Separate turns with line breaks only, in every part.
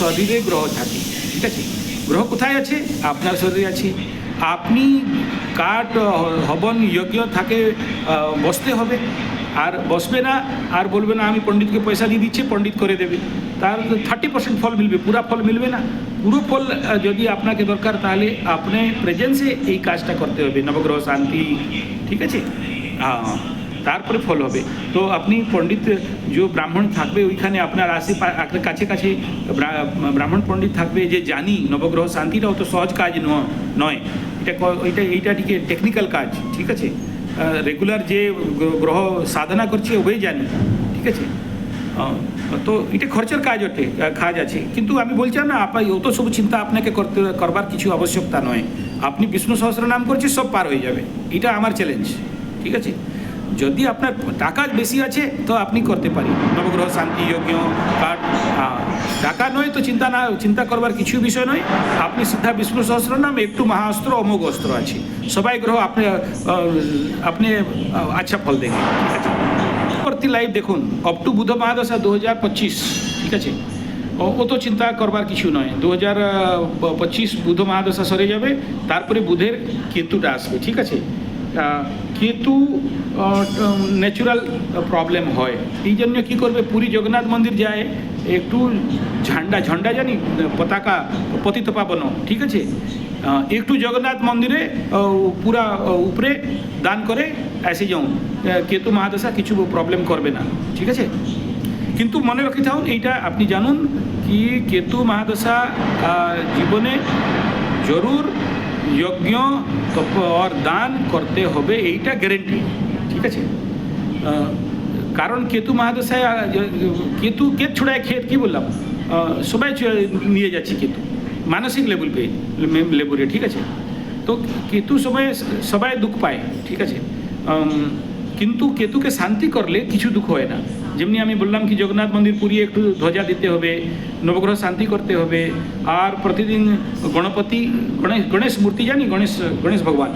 শরীরে গ্রহ থাকে, ঠিক আছে? গ্রহ কোথায় আছে? আপনার শরীরে আছে। আপনি কাঠ, হবন যজ্ঞ থাকে বসতে হবে। আর বসবে না, আর বলবে না, আমি পণ্ডিতকে পয়সা দিয়ে দিচ্ছি, পণ্ডিত করে দেবে। তার থার্টি পার্সেন্ট ফল মিলবে, পুরা ফল মিলবে না। পুরো ফল যদি আপনাকে দরকার, তাহলে আপনি প্রেজেন্সে এই কাজটা করতে হবে। নবগ্রহ শান্তি, ঠিক আছে? হ্যাঁ তারপরে ফল হবে। তো আপনি পণ্ডিত, যে ব্রাহ্মণ থাকবে ওইখানে আপনার আপনার কাছে কাছে ব্রাহ্মণ পণ্ডিত থাকবে যে জানি নবগ্রহ শান্তিটাও তো সহজ কাজ নয়। এটা এটা, এইটা ঠিক টেকনিক্যাল কাজ, ঠিক আছে? রেগুলার যে গ্রহ সাধনা করছে ওই জানি, ঠিক আছে? তো এটা খরচের কাজ ওঠে কাজ আছে। কিন্তু আমি বলছি না আপনার অত সব চিন্তা আপনাকে করতে, করবার কিছু আবশ্যকতা নয়। আপনি বিষ্ণু সহস্র নাম করছে সব পার হয়ে যাবে। এটা আমার চ্যালেঞ্জ ঠিক আছে? যদি আপনার টাকা বেশি আছে তো আপনি করতে পারি নবগ্রহ শান্তি যজ্ঞ হ্যাঁ, টাকা নয় তো চিন্তা না চিন্তা করবার কিছু বিষয় নয়। আপনি সিদ্ধা বিষ্ণু সহস্র নাম একটু মহাস্ত্র অমোঘ অস্ত্র আছে। সবাই গ্রহ আপনি আপনি আচ্ছা ফল দেখেন ঠিক আছে। পরবর্তী লাইভ দেখুন। অপ টু বুধ মহাদশা দু হাজার পঁচিশ। ঠিক আছে? ও তো চিন্তা করবার কিছু নয়। দু হাজার পঁচিশ বুধ মহাদশা সরে যাবে। তারপরে বুধের কেতুটা আসবে। ঠিক আছে? কেতু ন্যাচুরাল প্রবলেম হয়। এই জন্য কী করবে? পুরী জগন্নাথ মন্দির যায়, একটু ঝান্ডা ঝান্ডা জানি, পতাকা, পতিত পাবন ঠিক আছে? একটু জগন্নাথ মন্দিরে পুরা উপরে দান করে এসে যাও। কেতু মহাদশা কিছু প্রবলেম করবে না, ঠিক আছে? কিন্তু মনে রাখি থাকুন, এইটা আপনি জানুন কি কেতু মহাদশা জীবনে জরুর যজ্ঞ তপ আর দান করতে হবে, এইটা গ্যারেন্টি ঠিক আছে? কারণ কেতু মহাদশায় কেতু, কেত ছড়ায় ক্ষেত কি বললাম? সবাই নিয়ে যাচ্ছে কেতু। মানসিক লেভেল পে লেভেলে ঠিক আছে? তো কেতু সময়ে সবাই দুঃখ পায়, ঠিক আছে? কিন্তু কেতুকে শান্তি করলে কিছু দুঃখ হয় না। যেমনি আমি বললাম কি জগন্নাথ মন্দির পুরী একটু ধ্বজা দিতে হবে, নবগ্রহ শান্তি করতে হবে, আর প্রতিদিন গণপতি, গণেশ গণেশ মূর্তি জানি? গণেশ গণেশ ভগবান।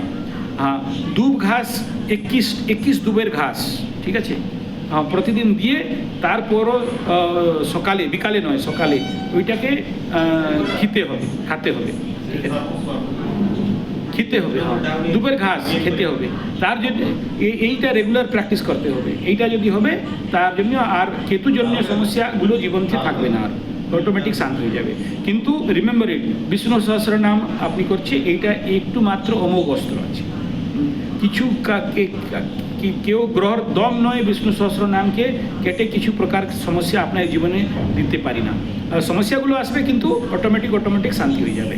হ্যাঁ দুব ঘাস, একুশ একুশ দুবের ঘাস, ঠিক আছে? হ্যাঁ প্রতিদিন দিয়ে তারপরও সকালে, বিকালে নয়, সকালে, ওইটাকে খেতে হবে, খাতে হবে, ঠিক আছে? খেতে হবে দুপের ঘাস খেতে হবে। তার জন্য এই- এইটা রেগুলার প্র্যাকটিস করতে হবে। এইটা যদি হবে, তার জন্য আর কেতুজন্য সমস্যাগুলো জীবন থেকে থাকবে না আর। অটোমেটিক শান্ত হয়ে যাবে। কিন্তু রিমেম্বার ইট বিষ্ণু সহস্র নাম আপনি করছে, এইটা একটু মাত্র অমোঘ অস্ত্র আছে। কিছু কেউ গ্রহর দম নয় বিষ্ণু সহস্র নামকে, কেটে কিছু প্রকার সমস্যা আপনার জীবনে দিতে পারি না। সমস্যাগুলো আসবে কিন্তু অটোমেটিক অটোমেটিক শান্তি হয়ে যাবে।